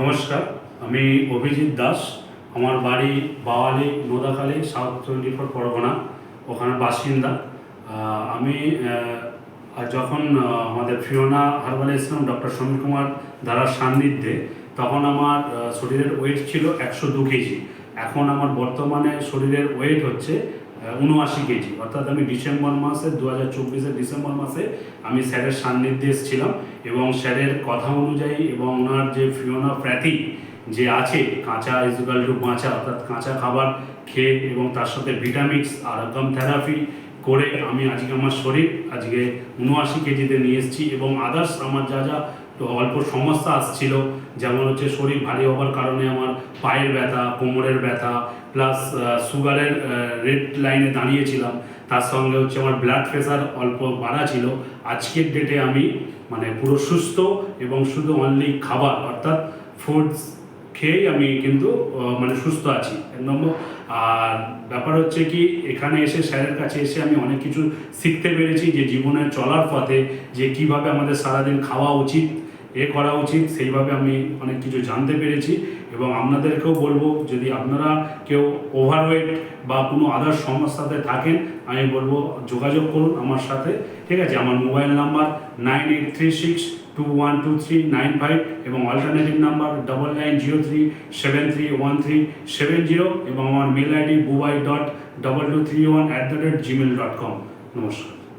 নমস্কার, আমি অভিজিৎ দাস। আমার বাড়ি Bawali, Nodakhali south twenty four Pargana, ওখানে বাসিন্দা। আমি যখন আমাদের ফিওনা হারবাল ইসলাম ডক্টর সমীর কুমার দ্বারার সান্নিধ্যে, তখন আমার শরীরের ওয়েট ছিল একশো দু কেজি। এখন আমার বর্তমানে শরীরের ওয়েট হচ্ছে উনআশি কেজি। অর্থাৎ আমি ডিসেম্বর মাসে দু হাজার চব্বিশের ডিসেম্বর মাসে আমি স্যারের সান্নিধ্যে এসেছিলাম এবং স্যারের কথা অনুযায়ী এবং ওনার যে ফিওনা প্র্যাথি যে আছে, কাঁচা ইজুকাল টু বাঁচা অর্থাৎ কাঁচা খাবার খেয়ে এবং তার সাথে ভিটামিক্স আর একদম থেরাপি করে আমি আজকে আমার শরীর আজকে উনআশি কেজিতে নিয়ে এসেছি এবং আদার্স আমার যা যা তো অল্প সমস্যা আসছিল, যেমন হচ্ছে শরীর ভারী হওয়ার কারণে আমার পায়ের ব্যথা, কোমরের ব্যথা প্লাস সুগারের রেড লাইনে দাঁড়িয়েছিলাম। তার সঙ্গে হচ্ছে আমার ব্লাড প্রেশার অল্প বাড়া ছিল। আজকের ডেটে আমি মানে পুরো সুস্থ এবং শুধু অনলি খাবার, অর্থাৎ ফুডস খেয়েই আমি কিন্তু মানে সুস্থ আছি এক নম্বর আর ব্যাপার হচ্ছে কি, এখানে এসে স্যারের কাছে এসে আমি অনেক কিছু শিখতে পেরেছি যে জীবনে চলার পথে যে কীভাবে আমাদের সারাদিন খাওয়া উচিত এ করা উচিত, সেইভাবে আমি অনেক কিছু জানতে পেরেছি এবং আপনাদেরকেও বলব, যদি আপনারা কেউ ওভারওয়েট বা কোনো আদার সমস্যাতে থাকেন, আমি বলব যোগাযোগ করুন আমার সাথে, ঠিক আছে? আমার mobile number nine eight three six two one two three nine five এবং alternative number double nine zero three seven three one three seven zero এবং আমার mail ID Bubai dot double two three one at the rate Gmail dot com নমস্কার।